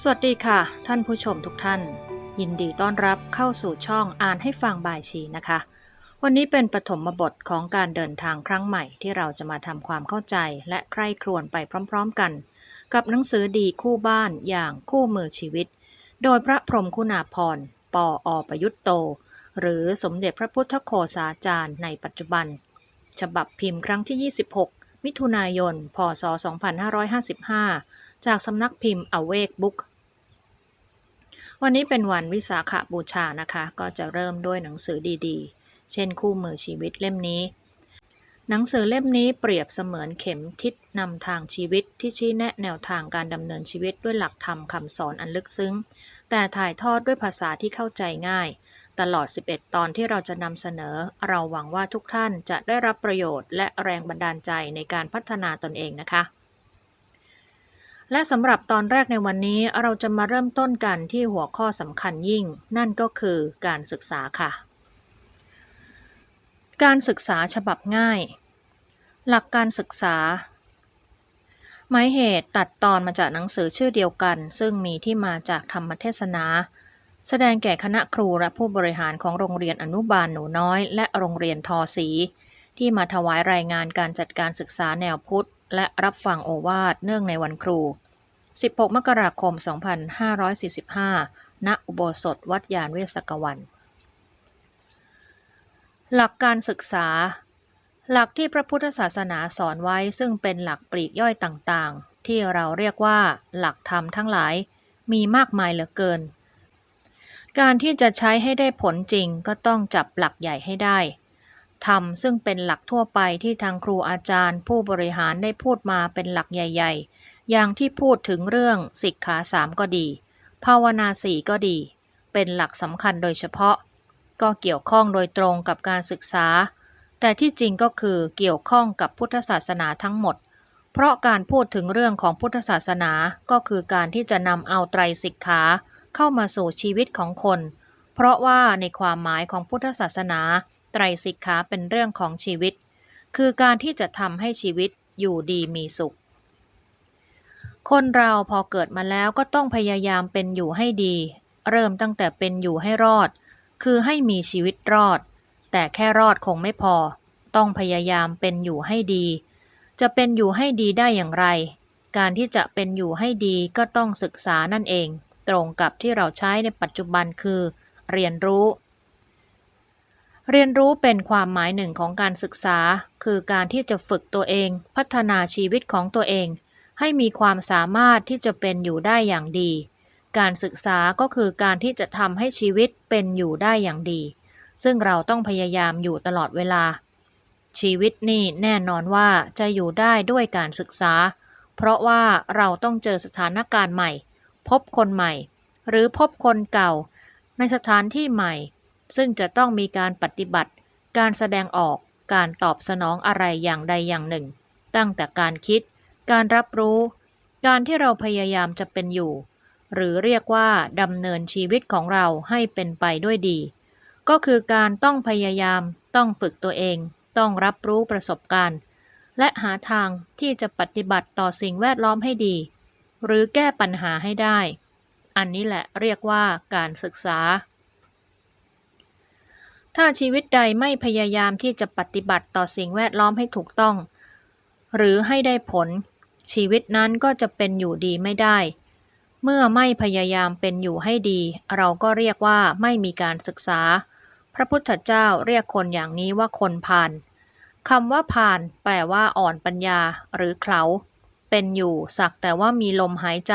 สวัสดีค่ะ ท่านผู้ชมทุกท่าน ยินดีต้อนรับเข้าสู่ช่องอ่านให้ฟังบายชีนะคะ วันนี้เป็นปฐมบทของการเดินทางครั้งใหม่ที่เราจะมาทำความเข้าใจและใคร่ครวญไปพร้อม ๆกัน กับหนังสือดีคู่บ้านอย่างคู่มือชีวิต โดยพระพรหมคุณาภรณ์ปออประยุตโต หรือสมเด็จพระพุทธโฆษาจารย์ในปัจจุบัน ฉบับพิมพ์ครั้งที่ 26 มิถุนายน พศ 2555 จากสำนักพิมพ์ Awake Book วันนี้เป็นวันวิสาขบูชานะคะ ก็จะเริ่มด้วยหนังสือดีๆ เช่นคู่มือชีวิตเล่มนี้ หนังสือเล่มนี้เปรียบเสมือนเข็มทิศนำทางชีวิตที่ชี้แนะแนวทางการดำเนินชีวิตด้วยหลักธรรมคำสอนอันลึกซึ้ง แต่ถ่ายทอดด้วยภาษาที่เข้าใจง่าย ตลอด 11 ตอนที่เราจะนำเสนอ เราหวังว่าทุกท่านจะได้รับประโยชน์และแรงบันดาลใจในการพัฒนาตนเองนะคะ และสำหรับตอนแรกในวันนี้เราจะมาเริ่มต้นกันที่หัวข้อสำคัญยิ่ง นั่นก็คือการศึกษาค่ะ การศึกษาฉบับง่าย หลักการศึกษา หมายเหตุตัดตอนมาจากหนังสือชื่อเดียวกัน ซึ่งมีที่มาจากธรรมเทศนา แสดงแก่คณะครูและผู้บริหารของโรงเรียนอนุบาลหนูน้อย และโรงเรียนทอสี ที่มาถวายรายงานการจัดการศึกษาแนวพุทธและรับฟังโอวาทเนื่องในวันครู 16 มกราคม 2545 ณ อุโบสถวัดยานเวศกวัน หลักการศึกษา หลักที่พระพุทธศาสนาสอนไว้ซึ่งเป็นหลักปลีกย่อยต่างๆ ที่เราเรียกว่าหลักธรรมทั้งหลายมีมากมายเหลือเกิน การที่จะใช้ให้ได้ผลจริงก็ต้องจับหลักใหญ่ให้ได้ธรรมซึ่งเป็นหลักทั่วไปที่ทางครูอาจารย์ ผู้บริหารได้พูดมาเป็นหลักใหญ่ๆ อย่างที่พูดถึงเรื่องสิกขาสามก็ดี ภาวนาสี่ก็ดี เป็นหลักสำคัญโดยเฉพาะ ก็เกี่ยวข้องโดยตรงกับการศึกษา แต่ที่จริงก็คือเกี่ยวข้องกับพุทธศาสนาทั้งหมด เพราะการพูดถึงเรื่องของพุทธศาสนาก็คือการที่จะนำเอาไตรสิกขาเข้ามาสู่ชีวิตของคน เพราะว่าในความหมายของพุทธศาสนา ไตรสิกขาเป็นเรื่องของชีวิต คือการที่จะทำให้ชีวิตอยู่ดีมีสุข คนเราพอเกิดมาแล้วก็ต้องพยายามเป็นอยู่ให้ดี เริ่มตั้งแต่เป็นอยู่ให้รอด คือให้มีชีวิตรอด แต่แค่รอดคงไม่พอ ต้องพยายามเป็นอยู่ให้ดี จะเป็นอยู่ให้ดีได้อย่างไร การที่จะเป็นอยู่ให้ดีก็ต้องศึกษานั่นเอง ตรงกับที่เราใช้ในปัจจุบันคือ เรียนรู้ เรียนรู้เป็นความหมายหนึ่งของการศึกษา คือการที่จะฝึกตัวเอง พัฒนาชีวิตของตัวเอง ให้มีความสามารถที่จะเป็นอยู่ได้อย่างดี การศึกษาก็คือการที่จะทำให้ชีวิตเป็นอยู่ได้อย่างดี ซึ่งเราต้องพยายามอยู่ตลอดเวลา ชีวิตนี่แน่นอนว่าจะอยู่ได้ด้วยการศึกษา เพราะว่าเราต้องเจอสถานการณ์ใหม่ พบคนใหม่ หรือพบคนเก่า ในสถานที่ใหม่ ซึ่งจะต้องมีการปฏิบัติ การแสดงออกการตอบสนองอะไรอย่างใดอย่างหนึ่ง ตั้งแต่การคิด การรับรู้ การที่เราพยายามจะเป็นอยู่ หรือเรียกว่าดำเนินชีวิตของเราให้เป็นไปด้วยดี ก็คือการต้องพยายาม ต้องฝึกตัวเอง ต้องรับรู้ประสบการณ์ และหาทางที่จะปฏิบัติต่อสิ่งแวดล้อมให้ดี หรือแก้ปัญหาให้ได้ อันนี้แหละเรียกว่าการศึกษา ถ้าชีวิตใดไม่พยายามที่จะปฏิบัติต่อสิ่งแวดล้อมให้ถูกต้องหรือให้ได้ผล ชีวิตนั้นก็จะเป็นอยู่ดีไม่ได้ เมื่อไม่พยายามเป็นอยู่ให้ดี เราก็เรียกว่าไม่มีการศึกษา พระพุทธเจ้าเรียกคนอย่างนี้ว่าคนพาลคำว่าพาลแปลว่าอ่อนปัญญา หรือเขาเป็นอยู่สักแต่ว่ามีลมหายใจ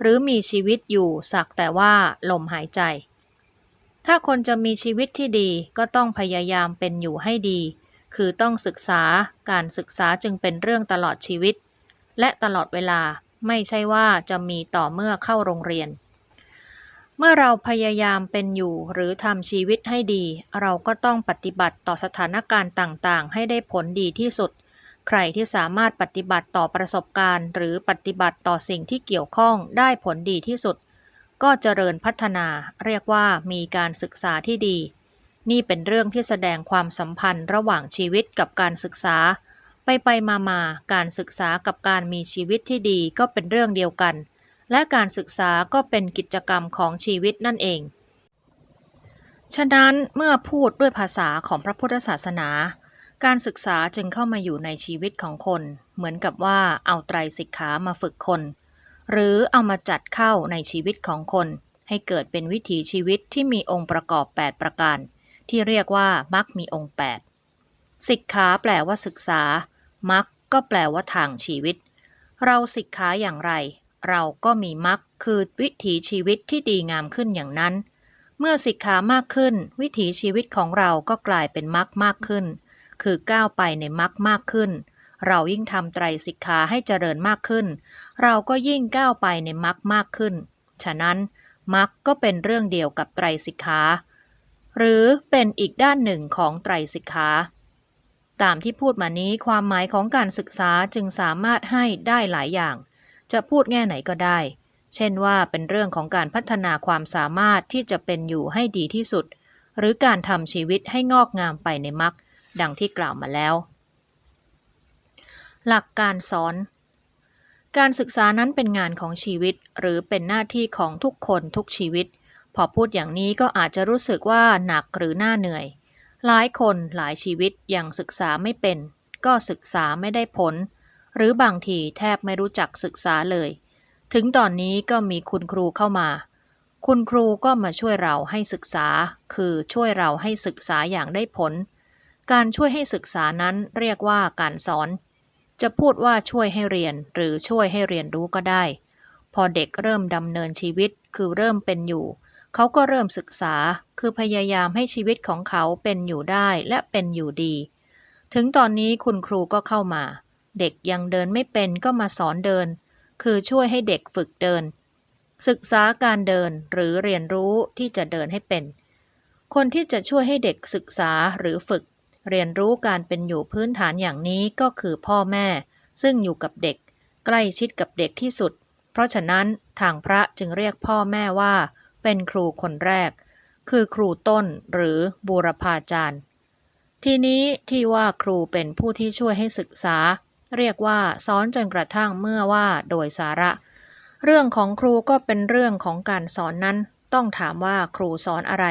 หรือมีชีวิตอยู่สักแต่ว่าลมหายใจ ถ้าคนจะมีชีวิตที่ดีก็ต้องพยายามเป็นอยู่ให้ดี คือต้องศึกษาการศึกษาจึงเป็นเรื่องตลอดชีวิต และตลอดเวลาไม่ใช่ว่าจะมีต่อเมื่อเข้าโรงเรียน เมื่อเราพยายามเป็นอยู่หรือทำชีวิตให้ดี เราก็ต้องปฏิบัติต่อสถานการณ์ต่างๆ ให้ได้ผลดีที่สุด ใครที่สามารถปฏิบัติต่อประสบการณ์ หรือปฏิบัติต่อสิ่งที่เกี่ยวข้องได้ผลดีที่สุด ก็เจริญพัฒนาเรียกว่ามีการศึกษาที่ดี นี่เป็นเรื่องที่แสดงความสัมพันธ์ระหว่างชีวิตกับการศึกษา ไปไปมามาการศึกษากับการมีชีวิตที่ดีก็เป็นเรื่องเดียวกัน และการศึกษาก็เป็นกิจกรรมของชีวิตนั่นเอง ฉะนั้นเมื่อพูดด้วยภาษาของพระพุทธศาสนา การศึกษาจึงเข้ามาอยู่ในชีวิตของคน เหมือนกับว่าเอาไตรสิกขามาฝึกคน หรือเอามาจัดเข้าในชีวิตของคน ให้เกิดเป็นวิถีชีวิตที่มีองค์ประกอบ 8 ประการ ที่เรียกว่ามักมีองค์ 8 สิกขาแปลว่าศึกษา มักก็แปลว่าทางชีวิต เราสิกขาอย่างไร เราก็มีมักคือวิถีชีวิตที่ดีงามขึ้นอย่างนั้น เมื่อสิกขามากขึ้น วิถีชีวิตของเราก็กลายเป็นมักมากขึ้น คือก้าวไปในมักมากขึ้น เรายิ่งทำไตรสิกขาให้เจริญมากขึ้น เราก็ยิ่งก้าวไปในมักมากขึ้น ฉะนั้นมักก็เป็นเรื่องเดียวกับไตรสิกขา หรือเป็นอีกด้านหนึ่งของไตรสิกขา ตามที่พูดมานี้ความหมายของการศึกษาจึงสามารถให้ได้หลายอย่าง จะพูดแง่ไหนก็ได้ เช่นว่าเป็นเรื่องของการพัฒนาความสามารถที่จะเป็นอยู่ให้ดีที่สุด หรือการทำชีวิตให้งอกงามไปในมักดังที่กล่าวมาแล้ว หลักการสอน การศึกษานั้นเป็นงานของชีวิต หรือเป็นหน้าที่ของทุกคนทุกชีวิต พอพูดอย่างนี้ก็อาจจะรู้สึกว่าหนักหรือน่าเหนื่อย หลายคนหลายชีวิตยังศึกษาไม่เป็น ก็ศึกษาไม่ได้ผล หรือบางทีแทบไม่รู้จักศึกษาเลย ถึงตอนนี้ก็มีคุณครูเข้ามา คุณครูก็มาช่วยเราให้ศึกษา คือช่วยเราให้ศึกษาอย่างได้ผล การช่วยให้ศึกษานั้นเรียกว่าการสอน จะพูดว่าช่วยให้เรียนหรือช่วยให้เรียนรู้ก็ได้ พอเด็กเริ่มดำเนินชีวิตคือเริ่มเป็นอยู่ เขาก็เริ่มศึกษา คือพยายามให้ชีวิตของเขาเป็นอยู่ได้และเป็นอยู่ดี ถึงตอนนี้คุณครูก็เข้ามา เด็กยังเดินไม่เป็นก็มาสอนเดิน คือช่วยให้เด็กฝึกเดิน ศึกษาการเดินหรือเรียนรู้ที่จะเดินให้เป็น คนที่จะช่วยให้เด็กศึกษาหรือฝึก เรียนรู้การเป็นอยู่พื้นฐานอย่างนี้ก็คือพ่อแม่ ซึ่งอยู่กับเด็ก ใกล้ชิดกับเด็กที่สุด เพราะฉะนั้นทางพระจึงเรียกพ่อแม่ว่า เป็นครูคนแรก คือครูต้นหรือบูรพาจารย์ ทีนี้ที่ว่าครูเป็นผู้ที่ช่วยให้ศึกษา เรียกว่าสอนจนกระทั่งเมื่อว่าโดยสาระ เรื่องของครูก็เป็นเรื่องของการสอนนั้น ต้องถามว่าครูสอนอะไร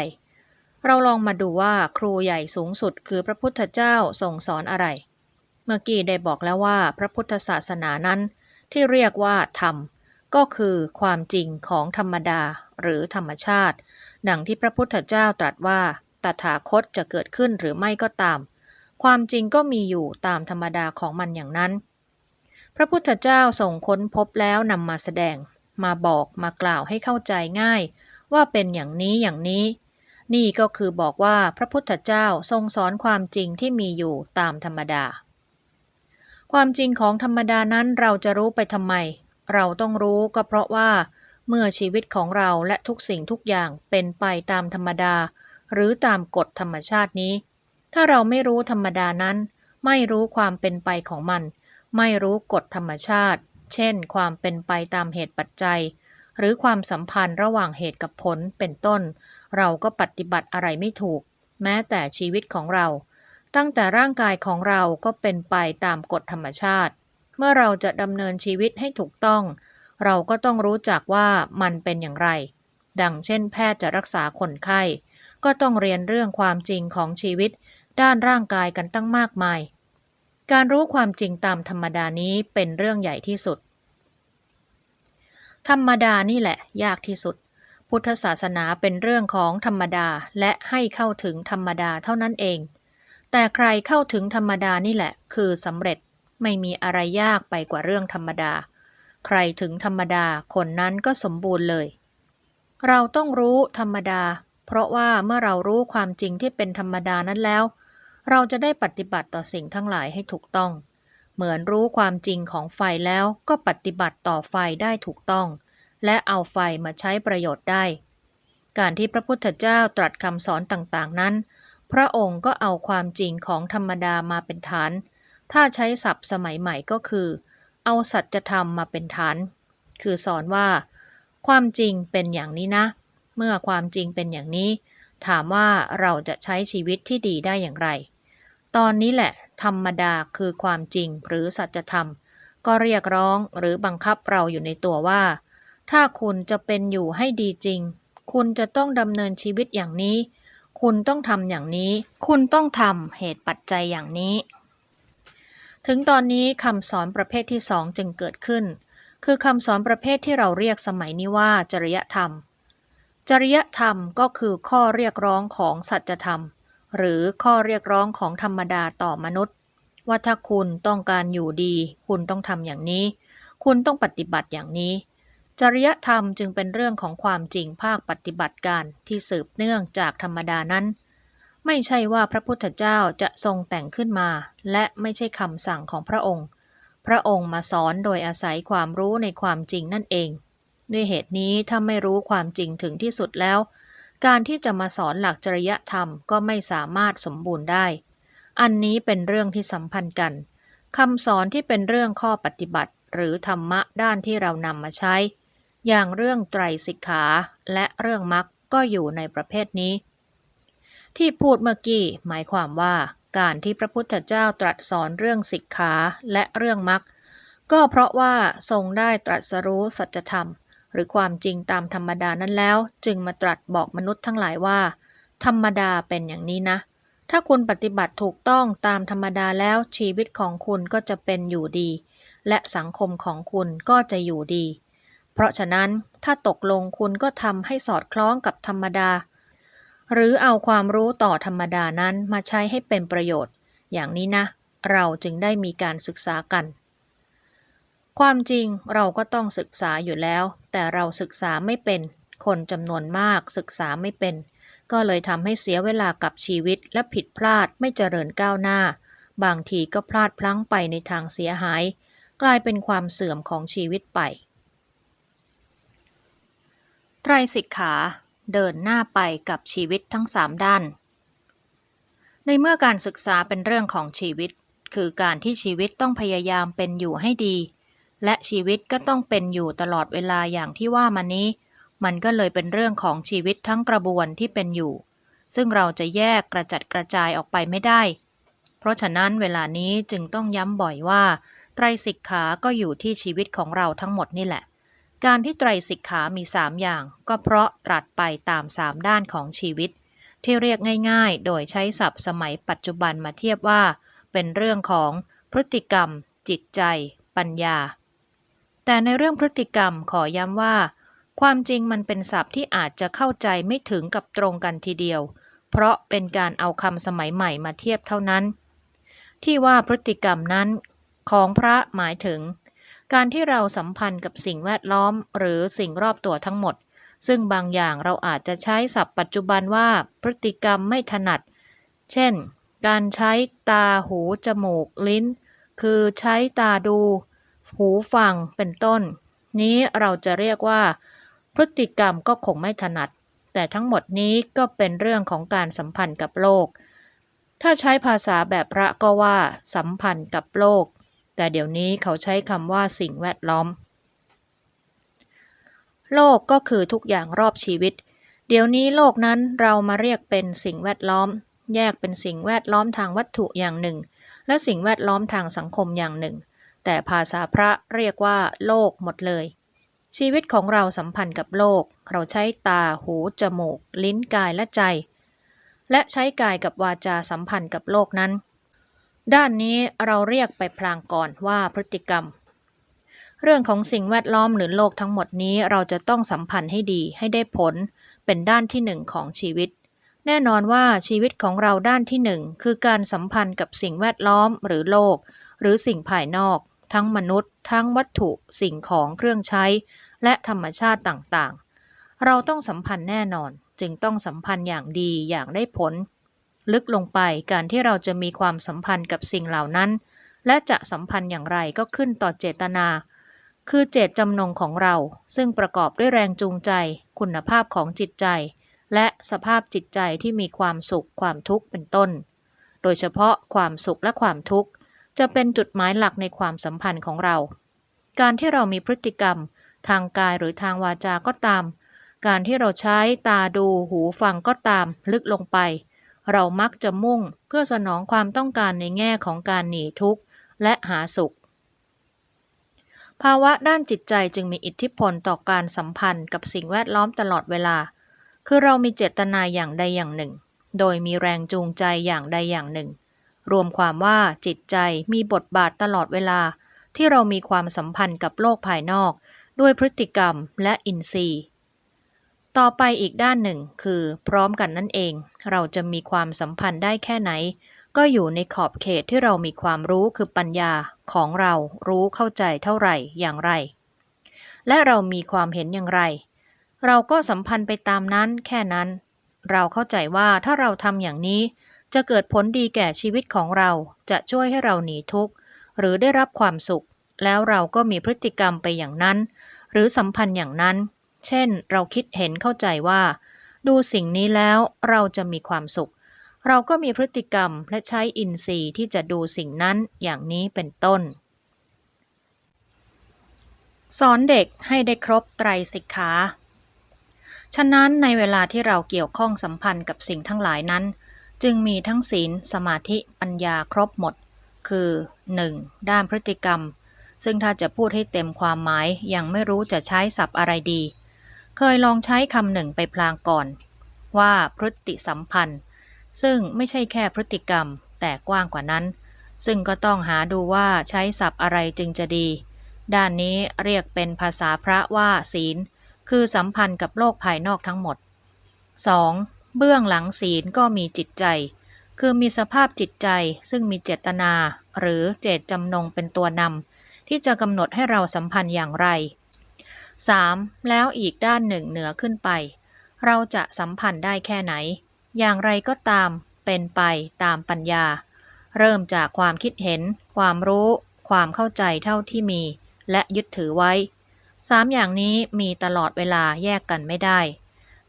เราลองมาดูว่าครูใหญ่สูงสุดคือพระพุทธเจ้าทรงสอนอะไร เมื่อกี้ได้บอกแล้วว่าพระพุทธศาสนานั้น ที่เรียกว่าธรรม ก็คือความจริงของธรรมดาหรือธรรมชาติดังที่พระพุทธเจ้าตรัสว่าตถาคตจะเกิดขึ้นหรือไม่ก็ตาม ความจริงก็มีอยู่ตามธรรมดาของมันอย่างนั้น พระพุทธเจ้าส่งค้นพบแล้วนำมาแสดง มาบอกมากล่าวให้เข้าใจง่าย ว่าเป็นอย่างนี้อย่างนี้ นี่ก็คือบอกว่าพระพุทธเจ้าทรงสอนความจริงที่มีอยู่ตามธรรมดา ความจริงของธรรมดานั้นเราจะรู้ไปทำไม เราต้องรู้ก็เพราะว่า เมื่อชีวิตของเราและทุกสิ่งทุกอย่างเป็นไปตามธรรมดา หรือตามกฎธรรมชาตินี้ ถ้าเราไม่รู้ธรรมดานั้น ไม่รู้ความเป็นไปของมัน ไม่รู้กฎธรรมชาติ เช่น ความเป็นไปตามเหตุปัจจัย หรือความสัมพันธ์ระหว่างเหตุกับผลเป็นต้น เราก็ปฏิบัติอะไรไม่ถูก แม้แต่ชีวิตของเรา ตั้งแต่ร่างกายของเราก็เป็นไปตามกฎธรรมชาติ เมื่อเราจะดำเนินชีวิตให้ถูกต้อง เราก็ต้องรู้จักว่ามันเป็นอย่างไร ดังเช่น แพทย์จะรักษาคนไข้ ก็ต้องเรียนเรื่องความจริงของชีวิต ด้านร่างกายกันตั้งมากมาย การรู้ความจริงตามธรรมดานี้เป็นเรื่องใหญ่ที่สุด ธรรมดานี่แหละ ยากที่สุด พุทธศาสนาเป็นเรื่องของธรรมดาและให้เข้าถึงธรรมดาเท่านั้นเอง แต่ใครเข้าถึงธรรมดานี่แหละ คือสำเร็จ ไม่มีอะไรยากไปกว่าเรื่องธรรมดา ใครถึงธรรมดาคนนั้นก็สมบูรณ์เลย เราต้องรู้ธรรมดา เพราะว่าเมื่อเรารู้ความจริงที่เป็นธรรมดานั้นแล้ว เราจะได้ปฏิบัติต่อสิ่งทั้งหลายให้ถูกต้อง เหมือนรู้ความจริงของไฟแล้วก็ปฏิบัติต่อไฟได้ถูกต้อง และเอาไฟมาใช้ประโยชน์ได้ การที่พระพุทธเจ้าตรัสคำสอนต่างๆนั้น พระองค์ก็เอาความจริงของธรรมดามาเป็นฐาน ถ้าใช้ศัพท์สมัยใหม่ก็คือ เอาสัจธรรมมาเป็นฐาน คือสอนว่า ความจริงเป็นอย่างนี้นะ เมื่อความจริงเป็นอย่างนี้ ถามว่าเราจะใช้ชีวิตที่ดีได้อย่างไร ตอนนี้แหละ ธรรมดาคือความจริงหรือสัจธรรม ก็เรียกร้องหรือบังคับเราอยู่ในตัวว่า ถ้าคุณจะเป็นอยู่ให้ดีจริง คุณจะต้องดำเนินชีวิตอย่างนี้ คุณต้องทำอย่างนี้ คุณต้องทำเหตุปัจจัยอย่างนี้ ถึงตอนนี้คำสอนประเภทที่สองจึงเกิดขึ้น คือคำสอนประเภทที่เราเรียกสมัยนี้ว่าจริยธรรม จริยธรรมก็คือข้อเรียกร้องของสัจธรรม หรือข้อเรียกร้องของธรรมดาต่อมนุษย์ ว่าถ้าคุณต้องการอยู่ดี คุณต้องทำอย่างนี้ คุณต้องปฏิบัติอย่างนี้ จริยธรรมจึงเป็นเรื่องของความจริงภาคปฏิบัติการที่สืบเนื่องจากธรรมดานั้น ไม่ใช่ว่าพระพุทธเจ้าจะทรงแต่งขึ้นมา และไม่ใช่คำสั่งของพระองค์ พระองค์มาสอนโดยอาศัยความรู้ในความจริงนั่นเอง ด้วยเหตุนี้ถ้าไม่รู้ความจริงถึงที่สุดแล้ว การที่จะมาสอนหลักจริยธรรมก็ไม่สามารถสมบูรณ์ได้ อันนี้เป็นเรื่องที่สัมพันธ์กันคำสอนที่เป็นเรื่องข้อปฏิบัติ หรือธรรมะด้านที่เรานำมาใช้ อย่างเรื่องไตรสิกขาและเรื่องมรรคก็อยู่ในประเภทนี้ ที่พูดเมื่อกี้หมายความว่าการที่พระพุทธเจ้าตรัสสอนเรื่องสิกขาและเรื่องมรรคก็เพราะว่าทรงได้ตรัสรู้สัจธรรม หรือความจริงตามธรรมดานั้นแล้ว จึงมาตรัสบอกมนุษย์ทั้งหลายว่า ธรรมดาเป็นอย่างนี้นะ ถ้าคุณปฏิบัติถูกต้องตามธรรมดาแล้วชีวิตของคุณก็จะเป็นอยู่ดี และสังคมของคุณก็จะอยู่ดี เพราะฉะนั้นถ้าตกลงคุณก็ทำให้สอดคล้องกับธรรมดา หรือเอาความรู้ต่อธรรมดานั้นมาใช้ให้เป็นประโยชน์ อย่างนี้นะ เราจึงได้มีการศึกษากัน ความจริงเราก็ต้องศึกษาอยู่แล้ว แต่เราศึกษาไม่เป็น คนจำนวนมากศึกษาไม่เป็น ก็เลยทำให้เสียเวลากับชีวิตและผิดพลาดไม่เจริญก้าวหน้า บางทีก็พลาดพลั้งไปในทางเสียหาย กลายเป็นความเสื่อมของชีวิตไปไตรสิกขา เดินหน้าไปกับชีวิตทั้งสามด้าน ในเมื่อการศึกษาเป็นเรื่องของชีวิต คือการที่ชีวิตต้องพยายามเป็นอยู่ให้ดี และชีวิตก็ต้องเป็นอยู่ตลอดเวลาอย่างที่ว่ามานี้ มันก็เลยเป็นเรื่องของชีวิตทั้งกระบวนที่เป็นอยู่ ซึ่งเราจะแยกกระจัดกระจายออกไปไม่ได้ เพราะฉะนั้นเวลานี้จึงต้องย้ำบ่อยว่า ไตรสิกขาก็อยู่ที่ชีวิตของเราทั้งหมดนี่แหละ การที่ไตรสิกขามีสามอย่าง ก็เพราะตรัสไปตามสามด้านของชีวิต ที่เรียกง่ายๆ โดยใช้ศัพท์สมัยปัจจุบันมาเทียบว่า เป็นเรื่องของพฤติกรรม จิตใจ ปัญญา แต่ในเรื่องพฤติกรรมขอย้ำว่า ความจริงมันเป็นศัพท์ที่อาจจะเข้าใจไม่ถึงกับตรงกันทีเดียว เพราะเป็นการเอาคำสมัยใหม่มาเทียบเท่านั้น ที่ว่าพฤติกรรมนั้น ของพระหมายถึง การที่เราสัมพันธ์กับสิ่งแวดล้อม หรือสิ่งรอบตัวทั้งหมด ซึ่งบางอย่างเราอาจจะใช้ศัพท์ปัจจุบันว่าพฤติกรรมไม่ถนัด เช่น การใช้ตาหู จมูก ลิ้น คือใช้ตาดู หูฟังเป็นต้น นี้เราจะเรียกว่า พฤติกรรมก็คงไม่ถนัด แต่ทั้งหมดนี้ก็เป็นเรื่องของการสัมพันธ์กับโลกถ้าใช้ภาษาแบบพระก็ว่า สัมพันธ์กับโลก แต่เดี๋ยวนี้เขาใช้คำว่าสิ่งแวดล้อม โลกก็คือทุกอย่างรอบชีวิต เดี๋ยวนี้โลกนั้นเรามาเรียกเป็นสิ่งแวดล้อม แยกเป็นสิ่งแวดล้อมทางวัตถุอย่างหนึ่ง และสิ่งแวดล้อมทางสังคมอย่างหนึ่ง แต่ภาษาพระเรียกว่า โลกหมดเลย ชีวิตของเราสัมพันธ์กับโลก เราใช้ตา หู จมูก ลิ้น กาย และใจ และใช้กายกับวาจาสัมพันธ์กับโลกนั้น ด้านนี้เราเรียกไปพลางก่อนว่าพฤติกรรม เรื่องของสิ่งแวดล้อมหรือโลกทั้งหมดนี้เราจะต้องสัมพันธ์ให้ดีให้ได้ผล เป็นด้านที่หนึ่งของชีวิต แน่นอนว่าชีวิตของเราด้านที่หนึ่งคือการสัมพันธ์กับสิ่งแวดล้อมหรือโลก หรือสิ่งภายนอก ทั้งมนุษย์ ทั้งวัตถุสิ่งของเครื่องใช้ และธรรมชาติต่างๆ เราต้องสัมพันธ์แน่นอนจึงต้องสัมพันธ์อย่างดีอย่างได้ผล ลึกลงไปการที่เราจะมีความสัมพันธ์กับสิ่งเหล่านั้น และจะสัมพันธ์อย่างไรก็ขึ้นต่อเจตนา คือเจตจำนงของเรา ซึ่งประกอบด้วยแรงจูงใจ คุณภาพของจิตใจ และสภาพจิตใจที่มีความสุขความทุกข์เป็นต้น โดยเฉพาะความสุขและความทุกข์ จะเป็นจุดหมายหลักในความสัมพันธ์ของเรา การที่เรามีพฤติกรรม ทางกายหรือทางวาจาก็ตาม การที่เราใช้ตาดูหูฟังก็ตาม ลึกลงไป เรามักจะมุ่งเพื่อสนองความต้องการในแง่ของการหนีทุกข์และหาสุข ภาวะด้านจิตใจจึงมีอิทธิพลต่อการสัมพันธ์กับสิ่งแวดล้อมตลอดเวลา คือเรามีเจตนาอย่างใดอย่างหนึ่ง โดยมีแรงจูงใจอย่างใดอย่างหนึ่ง รวมความว่าจิตใจมีบทบาทตลอดเวลา ที่เรามีความสัมพันธ์กับโลกภายนอก ด้วยพฤติกรรมและอินทรีย์ ต่อไปอีกด้านหนึ่งคือ พร้อมกันนั่นเอง เราจะมีความสัมพันธ์ได้แค่ไหน ก็อยู่ในขอบเขตที่เรามีความรู้คือปัญญาของเรารู้เข้าใจเท่าไหร่อย่างไร และเรามีความเห็นอย่างไร เราก็สัมพันธ์ไปตามนั้นแค่นั้น เราเข้าใจว่าถ้าเราทำอย่างนี้ จะเกิดผลดีแก่ชีวิตของเราจะช่วยให้เราหนีทุกข์หรือได้รับความสุข แล้วเราก็มีพฤติกรรมไปอย่างนั้น หรือสัมพันธ์อย่างนั้น เช่น เราคิดเห็นเข้าใจว่า ดูสิ่งนี้แล้วเราจะมีความสุข เราก็มีพฤติกรรมและใช้อินทรีย์ที่จะดูสิ่งนั้นอย่างนี้เป็นต้น สอนเด็กให้ได้ครบไตรสิกขาฉะนั้นในเวลาที่เราเกี่ยวข้องสัมพันธ์กับสิ่งทั้งหลายนั้น จึงมีทั้งศีลสมาธิปัญญาครบหมด คือ 1. ด้านพฤติกรรม ซึ่งถ้าจะพูดให้เต็มความหมายยังไม่รู้จะใช้ศัพท์อะไรดี เคยลองใช้คำหนึ่งไปพลางก่อน ว่าพฤติสัมพันธ์ ซึ่งไม่ใช่แค่พฤติกรรม แต่กว้างกว่านั้น ซึ่งก็ต้องหาดูว่าใช้ศัพท์อะไรจึงจะดี ด้านนี้เรียกเป็นภาษาพระว่าศีล คือสัมพันธ์กับโลกภายนอกทั้งหมด 2. เบื้องหลังศีลก็มีจิตใจ คือมีสภาพจิตใจซึ่งมีเจตนา หรือเจตจำนงเป็นตัวนำที่จะกำหนดให้เราสัมพันธ์อย่างไร 3. แล้วอีกด้านหนึ่งเหนือขึ้นไป เราจะสัมพันธ์ได้แค่ไหน อย่างไรก็ตามเป็นไปตามปัญญา เริ่มจากความคิดเห็น ความรู้ ความเข้าใจเท่าที่มี และยึดถือไว้สามอย่างนี้มีตลอดเวลาแยกกันไม่ได้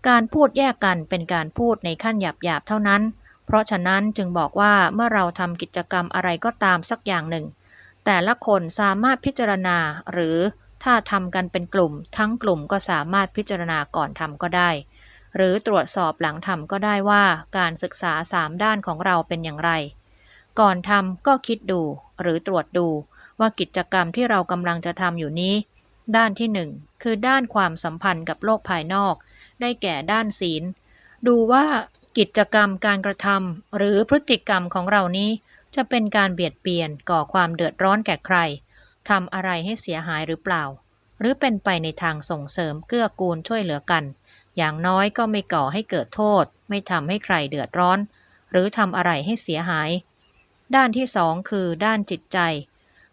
การพูดแยกกันเป็นการพูดในขั้นหยาบๆเท่านั้น เพราะฉะนั้นจึงบอกว่าเมื่อเราทำกิจกรรมอะไรก็ตามสักอย่างหนึ่ง แต่ละคนสามารถพิจารณาหรือ ถ้าทำกันเป็นกลุ่ม ทั้งกลุ่มก็สามารถพิจารณาก่อนทำก็ได้ หรือตรวจสอบหลังทำก็ได้ว่าการศึกษาสามด้านของเราเป็นอย่างไร ก่อนทำก็คิดดูหรือตรวจดูว่ากิจกรรมที่เรากำลังจะทำอยู่นี้ ด้านที่หนึ่งคือด้านความสัมพันธ์กับโลกภายนอก ได้แก่ด้านศีล ดูว่ากิจกรรมการกระทำหรือพฤติกรรมของเรานี้ จะเป็นการเบียดเบียนก่อความเดือดร้อนแก่ใคร ทำอะไรให้เสียหายหรือเปล่า หรือเป็นไปในทางส่งเสริมเกื้อกูลช่วยเหลือกัน อย่างน้อยก็ไม่ก่อให้เกิดโทษ ไม่ทำให้ใครเดือดร้อน หรือทำอะไรให้เสียหาย ด้านที่สองคือด้านจิตใจ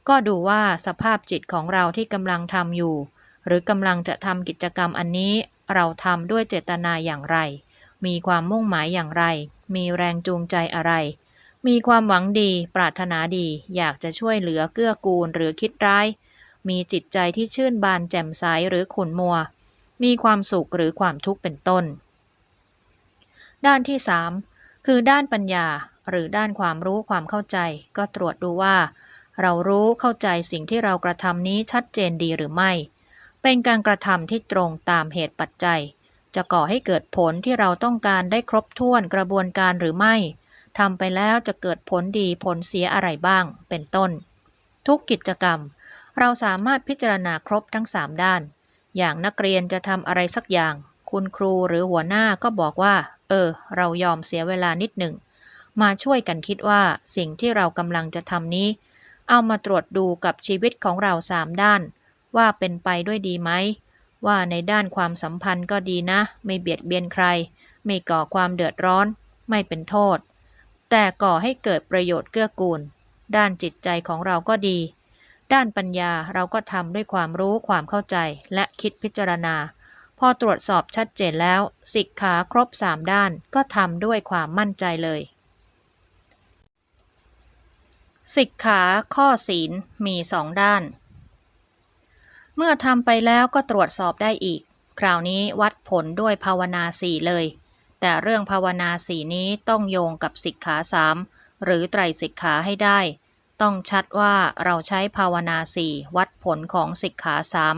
ก็ดูว่าสภาพจิตของเราที่กำลังทำอยู่ หรือกำลังจะทำกิจกรรมอันนี้เราทำด้วยเจตนาอย่างไร มีความมุ่งหมายอย่างไร มีแรงจูงใจอะไร มีความหวังดี ปรารถนาดี อยากจะช่วยเหลือเกื้อกูลหรือคิดร้าย มีจิตใจที่ชื่นบานแจ่มใสหรือขุ่นมัว มีความสุขหรือความทุกข์เป็นต้น ด้านที่ 3 คือด้านปัญญาหรือด้านความรู้ความเข้าใจ ก็ตรวจดูว่า เรารู้เข้าใจสิ่งที่เรากระทำนี้ชัดเจนดีหรือไม่ เป็นการกระทำที่ตรงตามเหตุปัจจัย จะก่อให้เกิดผลที่เราต้องการได้ครบถ้วนกระบวนการหรือไม่ ทำไปแล้วจะเกิดผลดีผลเสียอะไรบ้าง เป็นต้น ทุกกิจกรรม เราสามารถพิจารณาครบทั้ง 3 ด้าน อย่างนักเรียนจะทำอะไรสักอย่าง คุณครูหรือหัวหน้าก็บอกว่า เออ เรายอมเสียเวลานิดหนึ่ง มาช่วยกันคิดว่าสิ่งที่เรากำลังจะทำนี้ เอามาตรวจดูกับชีวิตของเราสามด้าน ว่าเป็นไปด้วยดีไหมว่าในด้านความสัมพันธ์ก็ดีนะ ไม่เบียดเบียนใคร ไม่ก่อความเดือดร้อน ไม่เป็นโทษ แต่ก่อให้เกิดประโยชน์เกื้อกูล ด้านจิตใจของเราก็ดี ด้านปัญญาเราก็ทำด้วยความรู้ความเข้าใจและคิดพิจารณา พอตรวจสอบชัดเจนแล้วสิกขาครบสามด้านก็ทำด้วยความมั่นใจเลยสิกขาข้อศีลมีสองด้าน เมื่อทำไปแล้วก็ตรวจสอบได้อีก คราวนี้วัดผลด้วยภาวนาสี่เลย แต่เรื่องภาวนาสี่นี้ต้องโยงกับสิกขาสามหรือไตรสิกขาให้ได้ ต้องชัดว่าเราใช้ภาวนาสี่วัดผลของสิกขาสาม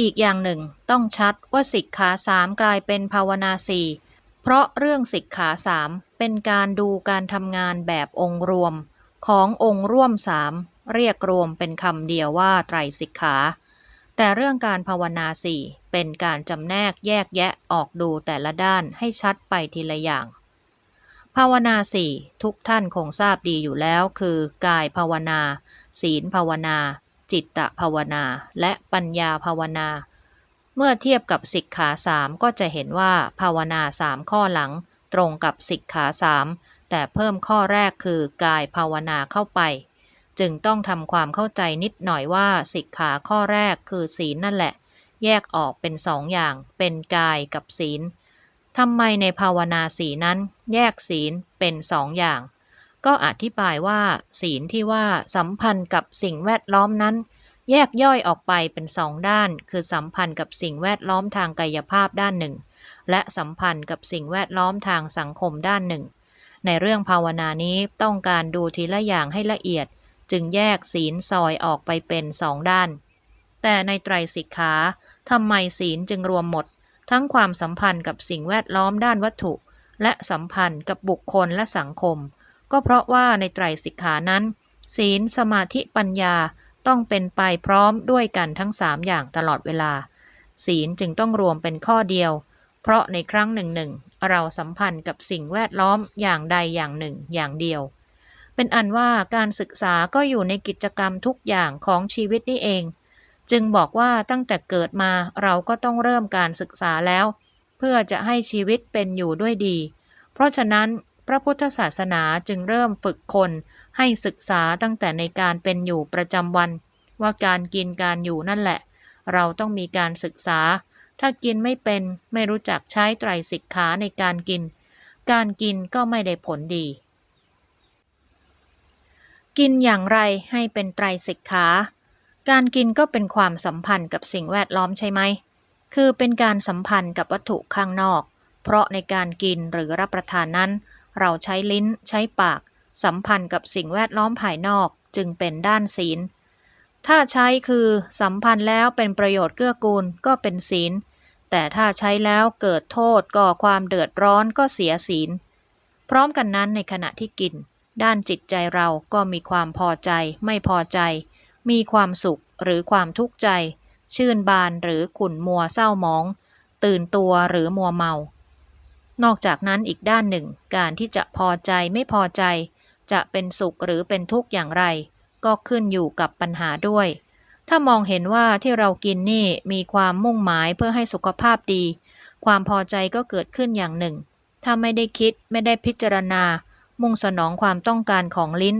อีกอย่างหนึ่ง ต้องชัดว่าสิกขาสามกลายเป็นภาวนาสี่เพราะเรื่องสิกขาสามเป็นการดูการทำงานแบบองค์รวม ขององค์ร่วมสามเรียกรวมเป็นคำเดียวว่าไตรสิกขา แต่เรื่องการภาวนาสี่เป็นการจำแนกแยกแยะออกดูแต่ละด้านให้ชัดไปทีละอย่าง ภาวนาสี่ทุกท่านคงทราบดีอยู่แล้วคือ กายภาวนา ศีลภาวนา จิตตภาวนา และปัญญาภาวนา เมื่อเทียบกับสิกขาสามก็จะเห็นว่าภาวนาสามข้อหลัง ตรงกับสิกขาสามแต่เพิ่มข้อแรกคือกายภาวนาเข้าไป จึงต้องทำความเข้าใจนิดหน่อยว่าสิกขาข้อแรกคือศีลนั่นแหละ แยกออกเป็นสองอย่างเป็นกายกับศีลทำไมในภาวนาสีนั้นแยกศีลเป็นสองอย่าง ก็อธิบายว่าศีลที่ว่าสัมพันธ์กับสิ่งแวดล้อมนั้น แยกย่อยออกไปเป็นสองด้าน คือสัมพันธ์กับสิ่งแวดล้อมทางกายภาพด้านหนึ่ง และสัมพันธ์กับสิ่งแวดล้อมทางสังคมด้านหนึ่ง ในเรื่องภาวนานี้ต้องการดูทีละอย่างให้ละเอียด จึงแยกศีลซอยออกไปเป็นสองด้าน แต่ในไตรสิกขาทำไมศีลจึงรวมหมด ทั้งความสัมพันธ์กับสิ่งแวดล้อมด้านวัตถุ และสัมพันธ์กับบุคคลและสังคม ก็เพราะว่าในไตรสิกขานั้น ศีลสมาธิปัญญาต้องเป็นไปพร้อมด้วยกันทั้งสามอย่างตลอดเวลา ศีลจึงต้องรวมเป็นข้อเดียว เพราะในครั้งหนึ่งหนึ่งเราสัมพันธ์กับสิ่งแวดล้อมอย่างใดอย่างหนึ่งอย่างเดียว เป็นอันว่าการศึกษาก็อยู่ในกิจกรรมทุกอย่างของชีวิตนี่เอง จึงบอกว่าตั้งแต่เกิดมาเราก็ต้องเริ่มการศึกษาแล้ว เพื่อจะให้ชีวิตเป็นอยู่ด้วยดี เพราะฉะนั้นพระพุทธศาสนาจึงเริ่มฝึกคนให้ศึกษาตั้งแต่ในการเป็นอยู่ประจำวัน ว่าการกินการอยู่นั่นแหละ เราต้องมีการศึกษา ถ้ากินไม่เป็นไม่รู้จักใช้ไตรสิกขาในการกิน การกินก็ไม่ได้ผลดี กินอย่างไรให้เป็นไตรสิกขา การกินก็เป็นความสัมพันธ์กับสิ่งแวดล้อมใช่ไหม คือเป็นการสัมพันธ์กับวัตถุข้างนอก เพราะในการกินหรือรับประทานนั้น เราใช้ลิ้นใช้ปาก สัมพันธ์กับสิ่งแวดล้อมภายนอกจึงเป็นด้านศีล ถ้าใช้คือสัมพันธ์แล้วเป็นประโยชน์เกื้อกูลก็เป็นศีล แต่ถ้าใช้แล้วเกิดโทษก่อความเดือดร้อนก็เสียศีล พร้อมกันนั้นในขณะที่กิน ด้านจิตใจเราก็มีความพอใจ ไม่พอใจ มีความสุขหรือความทุกข์ใจ ชื่นบานหรือขุ่นมัวเศร้าหมอง ตื่นตัวหรือมัวเมา นอกจากนั้นอีกด้านหนึ่ง การที่จะพอใจไม่พอใจ จะเป็นสุขหรือเป็นทุกข์อย่างไร ก็ขึ้นอยู่กับปัญหาด้วย ถ้ามองเห็นว่าที่เรากินนี่มีความมุ่งหมายเพื่อให้สุขภาพดี ความพอใจก็เกิดขึ้นอย่างหนึ่ง ถ้าไม่ได้คิดไม่ได้พิจารณา มุ่งสนองความต้องการของลิ้น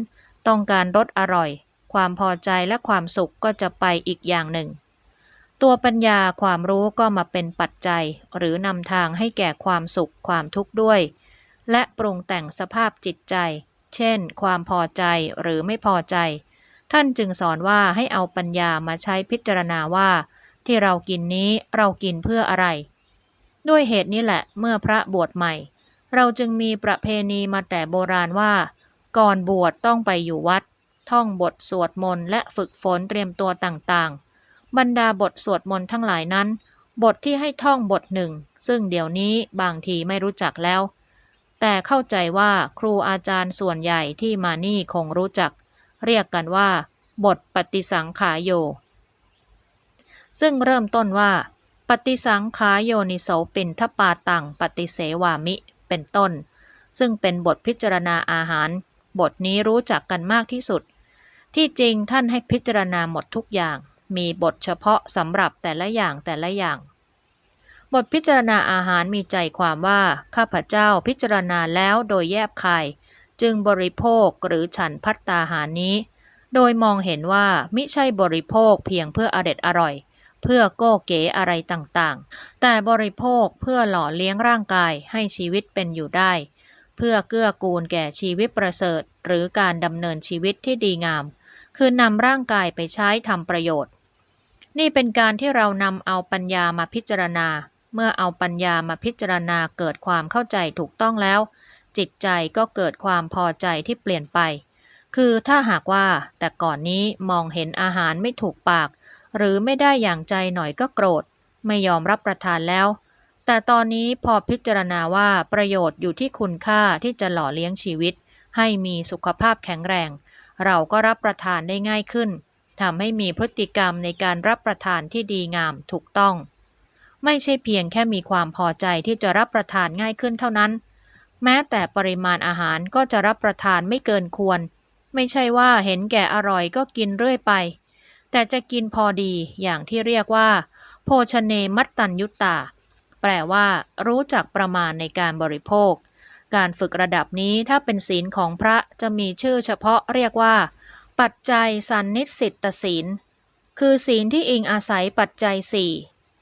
ต้องการรสอร่อย ความพอใจและความสุขก็จะไปอีกอย่างหนึ่ง ตัวปัญญาความรู้ก็มาเป็นปัจจัย หรือนำทางให้แก่ความสุขความทุกข์ด้วย และปรุงแต่งสภาพจิตใจ เช่น ความพอใจหรือไม่พอใจ ท่านจึงสอนว่าให้เอาปัญญามาใช้พิจารณาว่า ที่เรากินนี้เรากินเพื่ออะไร ด้วยเหตุนี้แหละเมื่อพระบวชใหม่ เราจึงมีประเพณีมาแต่โบราณว่า ก่อนบวชต้องไปอยู่วัด ท่องบทสวดมนต์และฝึกฝนเตรียมตัวต่างๆ บรรดาบทสวดมนต์ทั้งหลายนั้น บทที่ให้ท่องบทหนึ่ง ซึ่งเดี๋ยวนี้บางทีไม่รู้จักแล้ว แต่เข้าใจว่าครูอาจารย์ส่วนใหญ่ที่มานี่คงรู้จัก เรียกกันว่า บทปฏิสังขายโย ซึ่งเริ่มต้นว่า ปฏิสังขายโยนิโสปินทปาตังปฏิเสวามิ เป็นต้น ซึ่งเป็นบทพิจารณาอาหาร บทนี้รู้จักกันมากที่สุด ที่จริงท่านให้พิจารณาหมดทุกอย่าง มีบทเฉพาะสำหรับแต่ละอย่างแต่ละอย่าง บทพิจารณาอาหารมีใจความว่า ข้าพเจ้าพิจารณาแล้วโดยแยบคายจึงบริโภคหรือฉันพัตตาหารนี้ โดยมองเห็นว่ามิใช่บริโภคเพียงเพื่ออร็ดอร่อย เพื่อโก้เก๋อะไรต่างๆ แต่บริโภคเพื่อหล่อเลี้ยงร่างกายให้ชีวิตเป็นอยู่ได้ เพื่อเกื้อกูลแก่ชีวิตประเสริฐ หรือการดำเนินชีวิตที่ดีงาม คือนำร่างกายไปใช้ทำประโยชน์ นี่เป็นการที่เรานำเอาปัญญามาพิจารณา เมื่อเอาปัญญามาพิจารณาเกิดความเข้าใจถูกต้องแล้ว จิตใจก็เกิดความพอใจที่เปลี่ยนไปคือถ้าหากว่าแต่ก่อนนี้มองเห็นอาหารไม่ถูกปาก หรือไม่ได้อย่างใจหน่อยก็โกรธ ไม่ยอมรับประทานแล้ว แต่ตอนนี้พอพิจารณาว่าประโยชน์อยู่ที่คุณค่าที่จะหล่อเลี้ยงชีวิต ให้มีสุขภาพแข็งแรง เราก็รับประทานได้ง่ายขึ้นทำให้มีพฤติกรรมในการรับประทานที่ดีงามถูกต้อง ไม่ใช่เพียงแค่มีความพอใจที่จะรับประทานง่ายขึ้นเท่านั้น แม้แต่ปริมาณอาหารก็จะรับประทานไม่เกินควร ไม่ใช่ว่าเห็นแก่อร่อยก็กินเรื่อยไป แต่จะกินพอดีอย่างที่เรียกว่า โภชเนมัตตัญยุตตา แปลว่า รู้จักประมาณในการบริโภค การฝึกระดับนี้ถ้าเป็นศีลของพระจะมีชื่อเฉพาะเรียกว่า ปัจจัยสันนิสิตศีล คือศีลที่อิงอาศัยปัจจัยสี่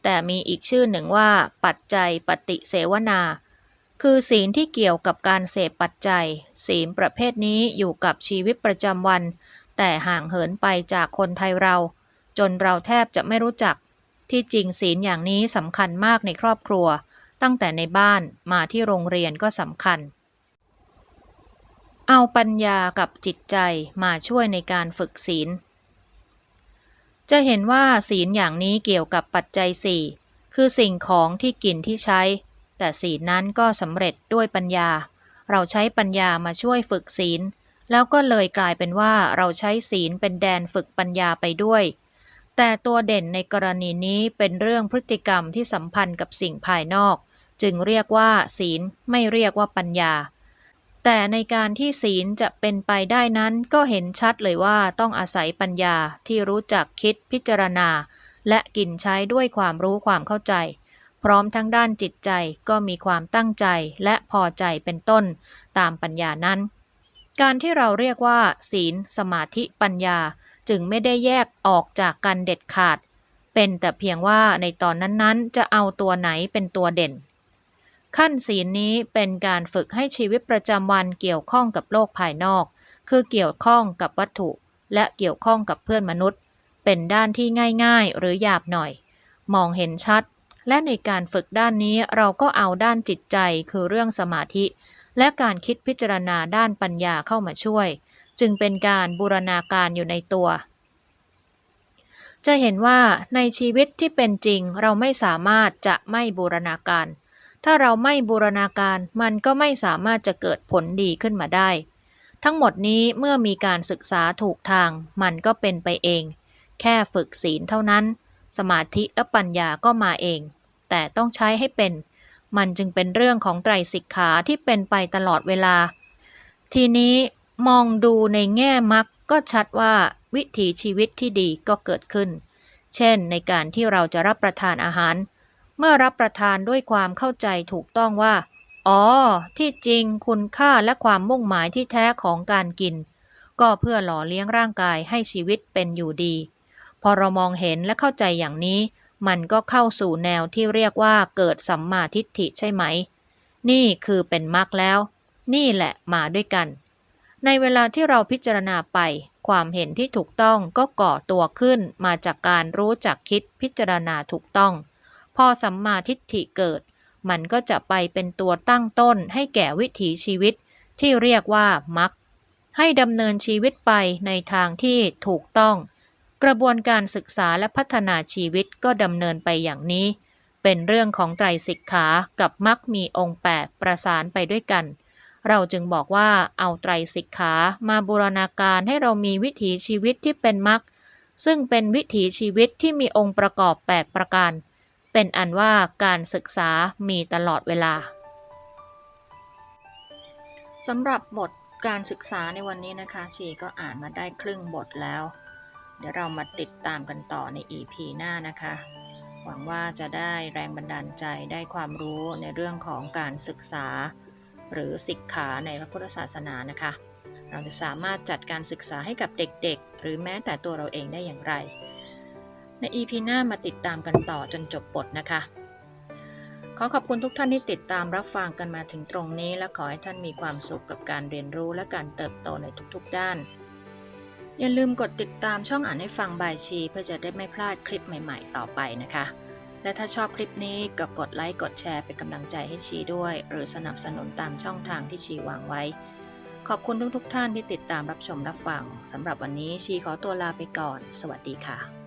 แต่มีอีกชื่อหนึ่งว่า ปัจจัยปฏิเสวนา คือศีลที่เกี่ยวกับการเสพปัจจัย ศีลประเภทนี้อยู่กับชีวิตประจำวัน แต่ห่างเหินไปจากคนไทยเรา จนเราแทบจะไม่รู้จัก ที่จริงศีลอย่างนี้สำคัญมากในครอบครัว ตั้งแต่ในบ้านมาที่โรงเรียนก็สำคัญ เอาปัญญากับจิตใจมาช่วยในการฝึกศีล จะเห็นว่าศีลอย่างนี้เกี่ยวกับปัจจัยสี่คือสิ่งของที่กินที่ใช้ แต่ศีลนั้นก็สำเร็จด้วยปัญญา เราใช้ปัญญามาช่วยฝึกศีล แล้วก็เลยกลายเป็นว่าเราใช้ศีลเป็นแดนฝึกปัญญาไปด้วย แต่ตัวเด่นในกรณีนี้เป็นเรื่องพฤติกรรมที่สัมพันธ์กับสิ่งภายนอก จึงเรียกว่า ศีลไม่เรียกว่าปัญญา แต่ในการที่ศีลจะเป็นไปได้นั้นก็เห็นชัดเลยว่าต้องอาศัยปัญญาที่รู้จักคิดพิจารณา และกินใช้ด้วยความรู้ความเข้าใจพร้อมทั้งด้านจิตใจก็มีความตั้งใจและพอใจเป็นต้น ตามปัญญานั้น การที่เราเรียกว่า ศีล สมาธิปัญญา จึงไม่ได้แยกออกจากกันเด็ดขาด เป็นแต่เพียงว่าในตอนนั้นๆ จะเอาตัวไหนเป็นตัวเด่น ขั้นศีลนี้เป็นการฝึกให้ชีวิตประจำวันเกี่ยวข้องกับโลกภายนอก คือเกี่ยวข้องกับวัตถุ และเกี่ยวข้องกับเพื่อนมนุษย์ เป็นด้านที่ง่ายๆ หรือหยาบหน่อย มองเห็นชัด และในการฝึกด้านนี้เราก็เอาด้านจิตใจคือเรื่องสมาธิ และการคิดพิจารณาด้านปัญญาเข้ามาช่วย จึงเป็นการบูรณาการอยู่ในตัว จะเห็นว่าในชีวิตที่เป็นจริงเราไม่สามารถจะไม่บูรณาการ ถ้าเราไม่บูรณาการมันก็ไม่สามารถจะเกิดผลดีขึ้นมาได้ ทั้งหมดนี้เมื่อมีการศึกษาถูกทาง มันก็เป็นไปเอง แค่ฝึกศีลเท่านั้น สมาธิและปัญญาก็มาเอง แต่ต้องใช้ให้เป็น มันจึงเป็นเรื่องของไตรสิกขาที่เป็นไปตลอดเวลา ทีนี้มองดูในแง่มรรคก็ชัดว่าวิถีชีวิตที่ดีก็เกิดขึ้น เช่น ในการที่เราจะรับประทานอาหาร เมื่อรับประทานด้วยความเข้าใจถูกต้องว่า อ๋อ ที่จริงคุณค่าและความมุ่งหมายที่แท้ของการกิน ก็เพื่อหล่อเลี้ยงร่างกายให้ชีวิตเป็นอยู่ดี พอเรามองเห็นและเข้าใจอย่างนี้ มันก็เข้าสู่แนวที่เรียกว่าเกิดสัมมาทิฏฐิใช่ไหม นี่คือเป็นมรรคแล้ว นี่แหละมาด้วยกัน ในเวลาที่เราพิจารณาไป ความเห็นที่ถูกต้องก็ก่อตัวขึ้นมาจากการรู้จักคิดพิจารณาถูกต้อง พอสัมมาทิฏฐิเกิด มันก็จะไปเป็นตัวตั้งต้นให้แก่วิถีชีวิต ที่เรียกว่ามรรคให้ดำเนินชีวิตไปในทางที่ถูกต้อง กระบวนการศึกษาและพัฒนาชีวิตก็ดำเนินไปอย่างนี้ เป็นเรื่องของไตรสิกขากับมรรคมีองค์แปดประสานไปด้วยกัน เราจึงบอกว่าเอาไตรสิกขามาบูรณาการให้เรามีวิถีชีวิตที่เป็นมรรคซึ่งเป็นวิถีชีวิตที่มีองค์ประกอบ 8 ประการ เป็นอันว่าการศึกษามีตลอดเวลาสำหรับบทการศึกษาในวันนี้นะคะชีก็อ่านมาได้ครึ่งบทแล้ว เดี๋ยวเรามาติดตามกันต่อใน EP หน้านะคะ หวังว่าจะได้แรงบันดาลใจได้ความรู้ในเรื่องของการศึกษา หรือศิกขาในพระพุทธศาสนานะคะ เราจะสามารถจัดการศึกษาให้กับเด็กๆ หรือแม้แต่ตัวเราเองได้อย่างไร ใน EP หน้ามาติดตามกันต่อจนจบบทนะคะขอขอบคุณทุกท่านที่ติดตามรับฟังกันมาถึงตรงนี้ และขอให้ท่านมีความสุขกับการเรียนรู้และการเติบโตในทุกๆด้าน อย่าลืมกดติดตามช่องอ่านให้ฟังบายชี เพื่อจะได้ไม่พลาดคลิปใหม่ ๆ ต่อไปนะคะ และถ้าชอบคลิปนี้ก็กดไลค์กดแชร์เป็นกำลังใจให้ชีด้วย หรือสนับสนุนตามช่องทางที่ชีวางไว้ ขอบคุณทุกๆท่านที่ติดตามรับชมรับฟังสำหรับวันนี้ชีขอตัวลาไปก่อน สวัสดีค่ะ